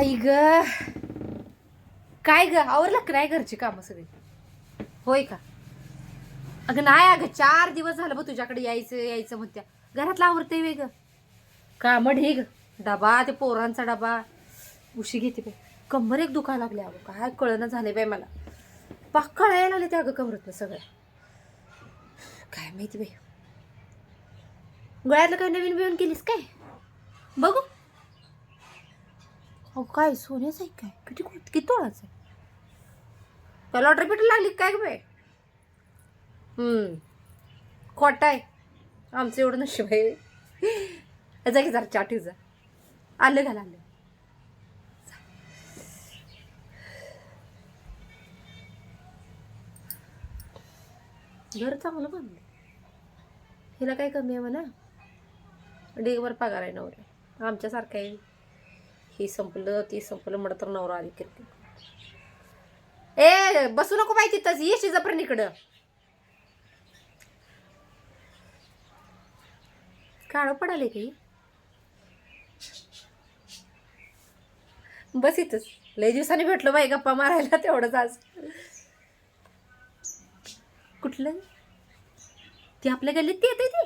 आई ग. काय ग? आवरलं का नाही घरची कामं सगळी? होय का? अगं नाही अगं चार दिवस झालं बघ तुझ्याकडे यायचं यायचं म्हणत्या. घरातलं आवरते वेग कामं ढीग डबा ते पोरांचा डबा. उशी घेते बाई. कंबर एक दुखा लागले अगं. काय कळणं झाले बाई मला. पाक कळायला लागले ते अगं कमरतनं सगळं. काय माहिती बाई. गळ्यातलं काय नवीन बिवीन केलीस काय? बघू. अहो काय सोन्याचं आहे काय? किती किती तोळाचं आहे? काय लॉटरी पेटी लागली काय बाय खोट आहे. आमचं एवढं नशीब आहे. जा की जरा चाटी जा. आलं घाल आलं. घर चांगलं बांधलं हिला काय कमी आहे म्हणा. डेगभर पगार आहे नवऱ्या आमच्यासारखं आहे. हे संपलं ते संपलं म्हणत तर नवरा आली किरकिर ए बसू नको बाई तिथंच ये शिजापर्यंत इकडं. काळं पडाले काही बस इथंच. लय दिवसांनी भेटलो बाई गप्पा मारायला तेवढंच आज. कुठलं? ती आपल्या गल्लीत ती येते ती?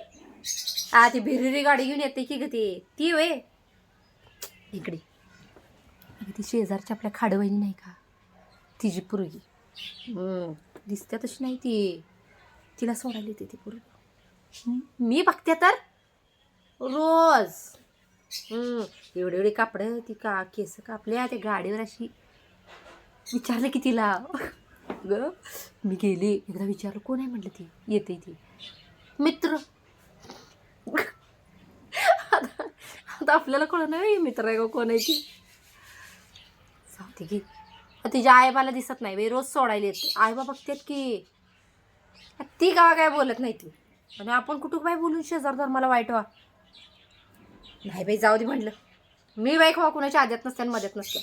हा ती भिरिरी गाडी घेऊन येते की ग ती? ती वे इकडे. ती शेजारची आपल्या खाडवहिनी नाही का? तिची पोरगी. दिसत्या तशी नाही ती. तिला सोडायला येते ती पोरगी. मी बघते तर. रोज. एवढे एवढे कापड ती का केस कापल्या त्या गाडीवर अशी. विचारलं की तिला. ग मी गेली. एकदा विचारलं कोण आहे म्हटलं ती? येते ती. मित्र. आता आता आपल्याला कळलं नाही मित्र आहे का कोण आहे ती? सांगते की तिच्या आईबाला दिसत नाही बाई रोज सोडायला येते आईबा बघतात की ती गावा काय बोलत नाही ती आणि आपण कुठं बाई बोलून शेजार मला वाईट व्हा नाही बाई जाऊ दे म्हटलं मी बाई खवा कुणाच्या आद्यात नसते आणि मध्यात नसते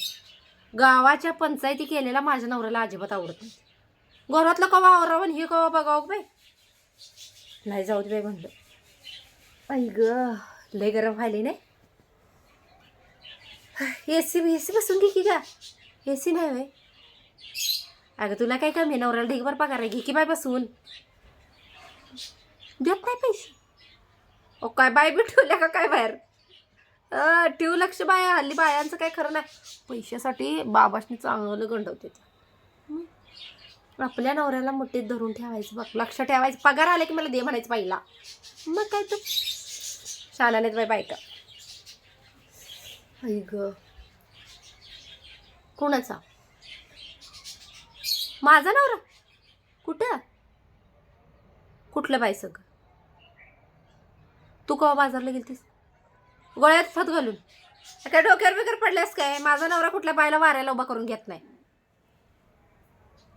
गावाच्या पंचायती केलेला माझ्या नवऱ्याला अजिबात आवडत नाही घरातलं कवा आवरावं आणि हे कवा बघावं बाई नाही जाऊ दे बाई म्हणलं आई ग लय गरम व्हायली नाही ए सी ए सी बसून घे की का ए सी नाही बाई अगं तुला काय कमी आहे? नवऱ्याला ढिगभर पगार आहे. घे की बाय बसून देत नाही पैसे. ओ काय बाय बी ठेवल्या का काय बाहेर? ठेवू लक्ष बाया. हल्ली बायांचं काय खरं नाही. पैशासाठी बाबाशनी चांगलं गंडवते आपल्या नवऱ्याला मुठीत धरून ठेवायचं बघ. लक्ष ठेवायचं. पगार आले की मला दे म्हणायचं पहिला मग काय तू? शानानेत बाय बायका. ऐ ग. कोणाचा? माझा नवरा? कुठं? कुठलं बाय सगळं? तू कवा बाजारला गेलतीस? गोळ्यात फत घालून. काय डोक्यावर बिकर पडल्यास काय? माझा नवरा कुठल्या बायला वाऱ्याला उभा करून घेत नाही.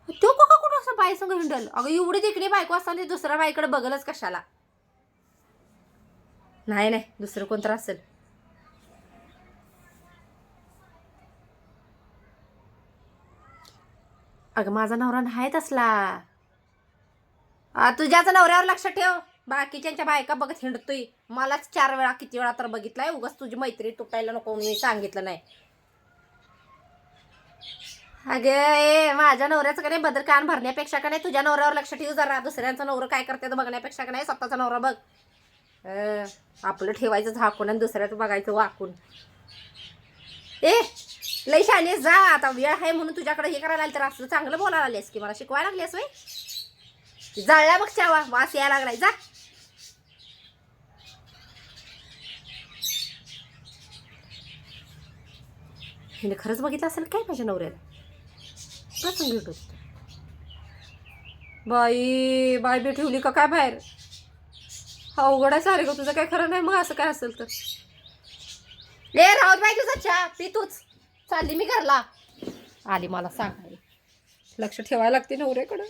तो का कुठं असं बाई संग हिंडल? अगं एवढी देखणी बायको असताना दुसऱ्या बाईकडे बघलच कशाला? नाही नाही. दुसरं कोणतं असेल. अगं माझा नवरा नाहीत असला. तुझ्याच नवऱ्यावर लक्ष ठेव. बाकीच्यांच्या बायका बघत हिंडतोय. मलाच चार वेळा किती वेळा तर बघितलाय. उगाच तुझी मैत्री तुटायला नको मी सांगितलं नाही. अगे ए माझ्या नवऱ्याचं का नाही बदल कान भरण्यापेक्षा का नाही तुझ्या नवऱ्यावर लक्ष ठेव जरा. दुसऱ्यांचं नवरं काय करते तर बघण्यापेक्षा का नाही स्वतःचा नवरा बघ. आपलं ठेवायचं झाकून आणि दुसऱ्याचं बघायचं वाकून. ए लई शाने जा आता वेळ आहे म्हणून तुझ्याकडे हे करायला आलं तर असलं चांगलं बोलायला आलेस की मला शिकवायला लागलीस वय जळल्या बघ चावा वास यायला लागलाय जा. हिने खरंच बघितलं असेल काय माझ्या नवऱ्याला? प्रसंग भेटत बाई बाय बी ठेवली का काय बाहेर? हा उघडा सारे ग तुझं काय खरं नाही मग असं काय असेल तर? ले राहत बाई तुझा चहा पी तूच. चालली मी घरला. आली मला सांगायला. लक्ष ठेवायला लागते नवऱ्याकडं.